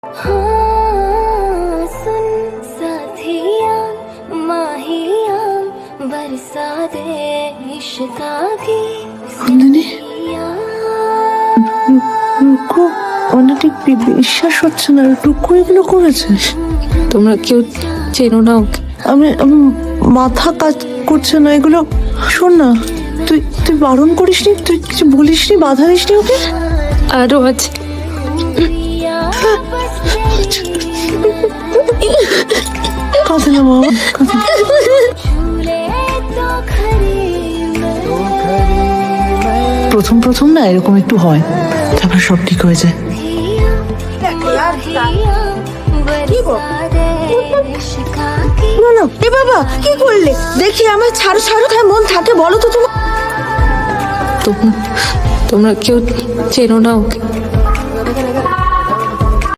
हाँ सुन साथिया माहिया बरसा दे इश्का की নন্দিনী सनहिया। রুকু আমার ঠিক বি- বিশ্বাস হচ্ছে না রুকু এগুলো করেছে তোমরা কেউ চেনো না ওকে আমি আমি মাথা কাজ করছে না এগুলো শোন না তুই তুই বারণ করিসনি তুই কিছু বলিসনি বাধা দিসনি ওকে আরও আছে पिया बस तेरी প্রথম প্রথম না এরকম একটু হয় তারপর সব ঠিক হয়ে যায়। এ বাবা কি করলে? দেখি আমার ছাড়ো ছাড়ো খায় মন থাকে বলো তো তোমার তোমরা কেউ চেনো না ওকে।